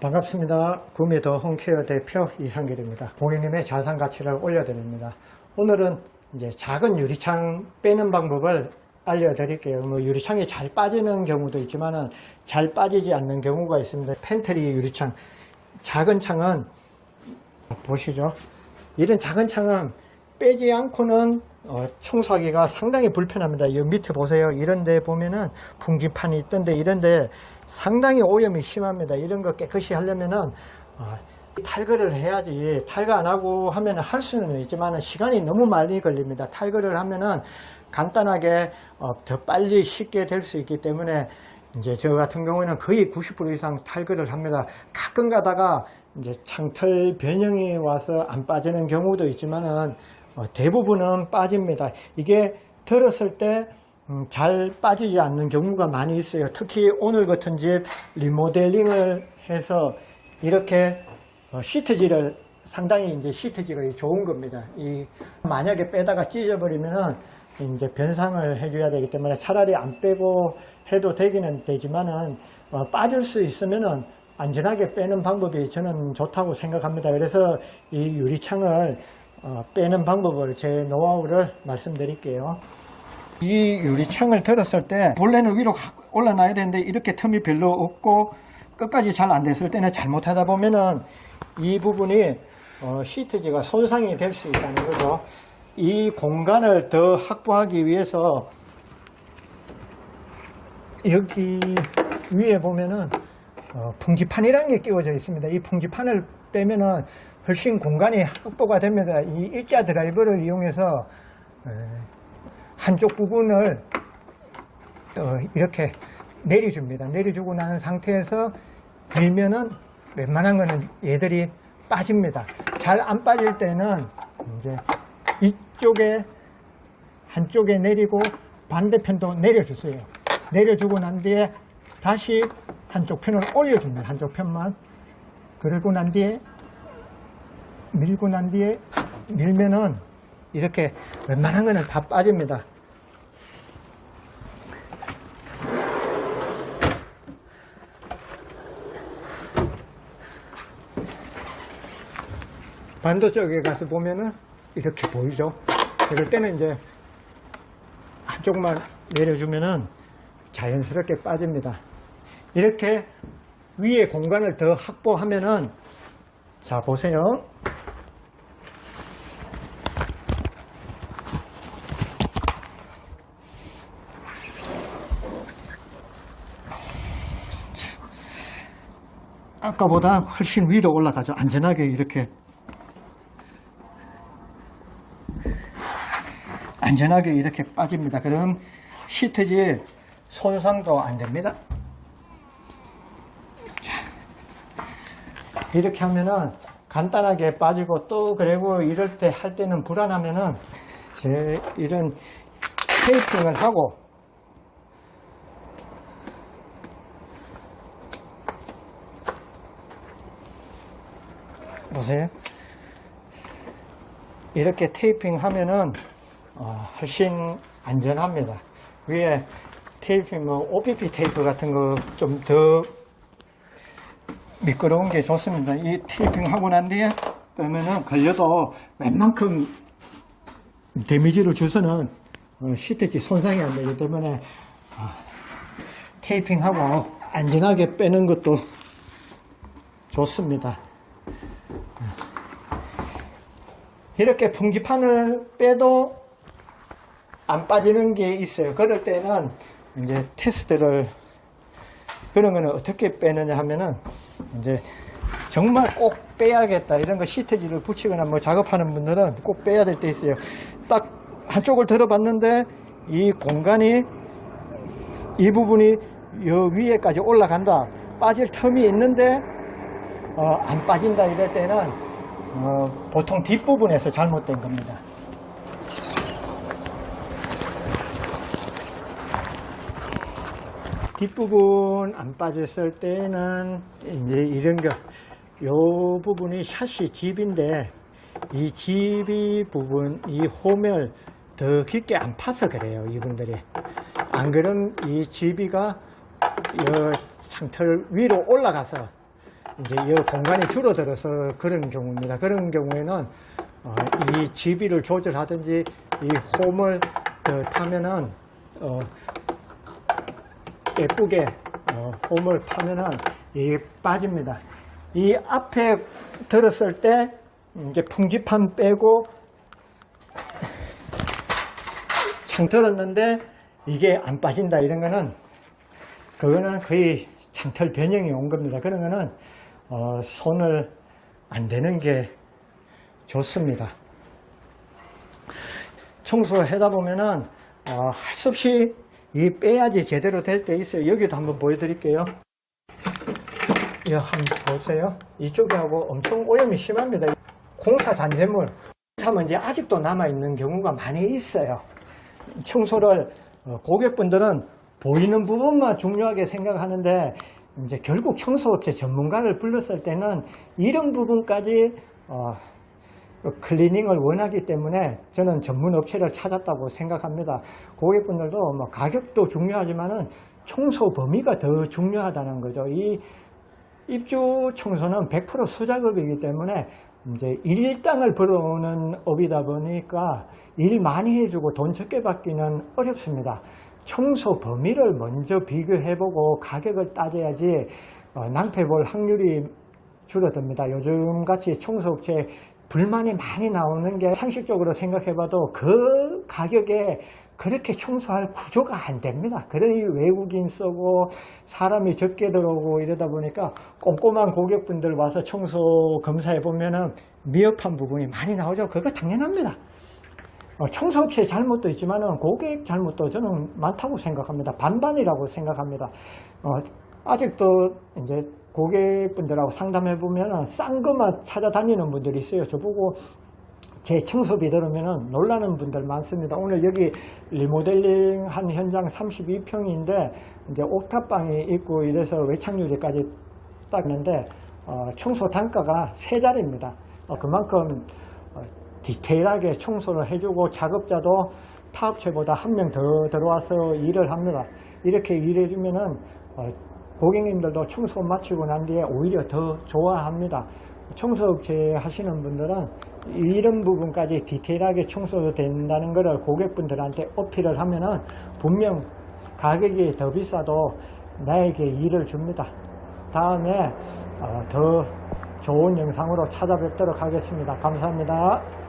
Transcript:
반갑습니다. 구미 더 홈케어 대표 이상길입니다. 고객님의 자산 가치를 올려드립니다. 오늘은 이제 작은 유리창 빼는 방법을 알려드릴게요. 뭐 유리창이 잘 빠지는 경우도 있지만은 잘 빠지지 않는 경우가 있습니다. 팬트리 유리창 작은 창은 보시죠. 이런 작은 창은 빼지 않고는 어, 청소하기가 상당히 불편합니다. 여기 밑에 보세요. 이런 데 보면은 풍지판이 있던데 이런 데 상당히 오염이 심합니다. 이런 거 깨끗이 하려면은 어, 탈거를 해야지 탈거 안 하고 하면은 할 수는 있지만 시간이 너무 많이 걸립니다. 탈거를 하면은 간단하게 어, 더 빨리 쉽게 될 수 있기 때문에 이제 저 같은 경우에는 거의 90% 이상 탈거를 합니다. 가끔 가다가 이제 창틀 변형이 와서 안 빠지는 경우도 있지만은 어, 대부분은 빠집니다. 이게 들었을 때 음, 잘 빠지지 않는 경우가 많이 있어요. 특히 오늘 같은 집 리모델링을 해서 이렇게 어, 시트지를 상당히 이제 시트지가 좋은 겁니다. 이 만약에 빼다가 찢어버리면은 이제 변상을 해줘야 되기 때문에 차라리 안 빼고 해도 되기는 되지만은 어, 빠질 수 있으면은 안전하게 빼는 방법이 저는 좋다고 생각합니다. 그래서 이 유리창을 어, 빼는 방법을 제 노하우를 말씀드릴게요. 이 유리창을 들었을 때 본래는 위로 확 올라놔야 되는데 이렇게 틈이 별로 없고 끝까지 잘 안 됐을 때는 잘못하다 보면은 이 부분이 어, 시트지가 손상이 될 수 있다는 거죠. 이 공간을 더 확보하기 위해서 여기 위에 보면은 어, 풍지판이라는 게 끼워져 있습니다. 이 풍지판을 빼면은 훨씬 공간이 확보가 됩니다. 이 일자 드라이버를 이용해서 에, 한쪽 부분을 어, 이렇게 내려줍니다. 내려주고 나는 상태에서 밀면은 웬만한 거는 얘들이 빠집니다. 잘 안 빠질 때는 이제 이쪽에 한쪽에 내리고 반대편도 내려주세요. 내려주고 난 뒤에 다시 한쪽 편을 올려줍니다. 한쪽 편만. 그리고 난 뒤에 밀고 난 뒤에 밀면은 이렇게 웬만한 거는 다 빠집니다. 반도 쪽에 가서 보면은 이렇게 보이죠. 그럴 때는 이제 한쪽만 내려주면은 자연스럽게 빠집니다. 이렇게 위에 공간을 더 확보하면은 자 보세요. 아까보다 훨씬 위로 올라가죠. 안전하게 이렇게 안전하게 이렇게 빠집니다. 그럼 시트지 손상도 안 됩니다. 이렇게 하면은 간단하게 빠지고 또 그리고 이럴 때 할 때는 불안하면은 제 이런 테이핑을 하고 보세요. 이렇게 테이핑 하면은 어, 훨씬 안전합니다. 위에 테이프, 뭐, OPP 테이프 같은 거 좀더 미끄러운 게 좋습니다. 이 테이핑 하고 난 뒤에 빼면은 걸려도 웬만큼 데미지를 주서는 어, 시트지 손상이 안 되기 때문에 어, 테이핑하고 안전하게 빼는 것도 좋습니다. 이렇게 풍지판을 빼도 안 빠지는 게 있어요. 그럴 때는 이제 테스트를 그런 거는 어떻게 빼느냐 하면은 이제 정말 꼭 빼야겠다 이런 거 시트지를 붙이거나 뭐 작업하는 분들은 꼭 빼야 될 때 있어요. 딱 한쪽을 들어봤는데 이 공간이 이 부분이 요 위에까지 올라간다. 빠질 텀이 있는데 어, 안 빠진다 이럴 때는 어, 보통 뒷부분에서 잘못된 겁니다. 뒷부분 안 빠졌을 때는 이제 이런 거, 요 부분이 샤시 집인데 이 집이 부분, 이 홈을 더 깊게 안 파서 그래요, 이분들이. 안 그럼 이 집이가 이 창틀 위로 올라가서 이제 이 공간이 줄어들어서 그런 경우입니다. 그런 경우에는 어, 이 지비를 조절하든지 이 홈을 어, 타면은 어, 예쁘게 어, 홈을 파면은 이 빠집니다. 이 앞에 들었을 때 이제 풍지판 빼고 창 들었는데 이게 안 빠진다 이런 거는 그거는 거의 창틀 변형이 온 겁니다. 그런 거는 어, 손을 안 대는 게 좋습니다. 청소하다 보면은 어, 할 수 없이 이 빼야지 제대로 될 때 있어요. 여기도 한번 보여드릴게요. 이 한번 보세요. 이쪽하고 엄청 오염이 심합니다. 공사 잔재물, 공사 먼지 아직도 남아있는 경우가 많이 있어요. 청소를 어, 고객분들은 보이는 부분만 중요하게 생각하는데 이제 결국 청소업체 전문가를 불렀을 때는 이런 부분까지 어, 클리닝을 원하기 때문에 저는 전문 업체를 찾았다고 생각합니다. 고객분들도 뭐 가격도 중요하지만은 청소 범위가 더 중요하다는 거죠. 이 입주 청소는 100% 수작업이기 때문에 이제 일당을 벌어오는 업이다 보니까 일 많이 해주고 돈 적게 받기는 어렵습니다. 청소 범위를 먼저 비교해보고 가격을 따져야지 어, 낭패 볼 확률이 줄어듭니다. 요즘 같이 청소업체 불만이 많이 나오는 게 상식적으로 생각해봐도 그 가격에 그렇게 청소할 구조가 안 됩니다. 그러니 외국인 쓰고 사람이 적게 들어오고 이러다 보니까 꼼꼼한 고객분들 와서 청소 검사해 보면은 미흡한 부분이 많이 나오죠. 그거 당연합니다. 어, 청소업체 잘못도 있지만은 고객 잘못도 저는 많다고 생각합니다. 반반이라고 생각합니다. 어, 아직도 이제 고객분들하고 상담해 보면은 싼 것만 찾아다니는 분들이 있어요. 저보고 제 청소비 들으면은 놀라는 분들 많습니다. 오늘 여기 리모델링 한 현장 32평인데 이제 옥탑방이 있고 이래서 외창유리까지 딱 있는데 어, 청소 단가가 세 자리입니다. 어, 그만큼 어, 디테일하게 청소를 해주고 작업자도 타업체보다 한 명 더 들어와서 일을 합니다. 이렇게 일해주면은 어, 고객님들도 청소 마치고 난 뒤에 오히려 더 좋아합니다. 청소업체 하시는 분들은 이런 부분까지 디테일하게 청소된다는 것을 고객분들한테 어필을 하면은 분명 가격이 더 비싸도 나에게 일을 줍니다. 다음에 어, 더 좋은 영상으로 찾아뵙도록 하겠습니다. 감사합니다.